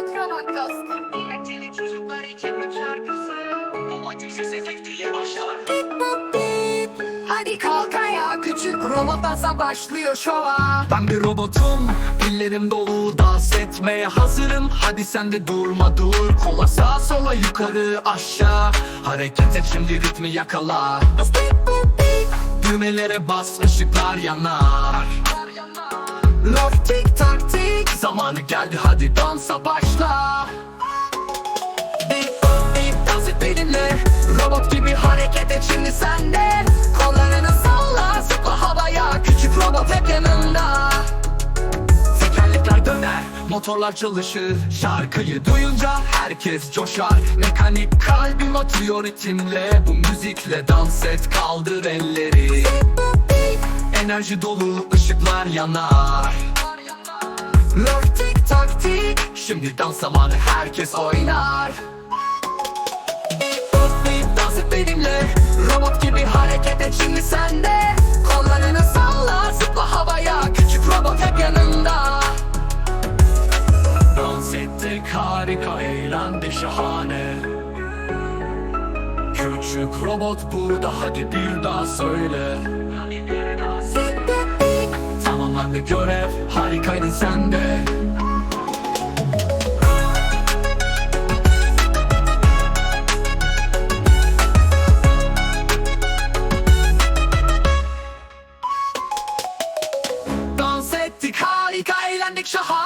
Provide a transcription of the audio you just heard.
Metronun Hadi kalk ayağa küçük robot başlıyor şova. Ben bir robotum pillerim dolu dans etmeye hazırım. Hadi sen de durma dur kola sağa sola yukarı aşağı. Hareket et şimdi ritmi yakala. Düğmelere bas ışıklar yanar. Love tik tak tik. Zamanı geldi hadi dansa başla. Dans et benimle. Robot gibi hareket et şimdi sen de. Kollarını salla zıpla havaya. Küçük robot hep yanında. Tekerlekler döner, motorlar çalışır. Şarkıyı duyunca herkes coşar. Mekanik kalbim atıyor ritimle Bu müzikle dans et kaldır elleri. Enerji dolu ışıklar yanar Love tik tak tik. Şimdi dans zamanı herkes oynar. Bip dans et benimle. Robot gibi hareket et şimdi sen de. Kollarını salla zıpla havaya. Küçük robot hep yanında. Dans ettik harika eğlendi şahane. Küçük robot burada hadi bir daha söyle olmakla görev Harikaydın sen de. Dans ettik harika eğlendik şahane.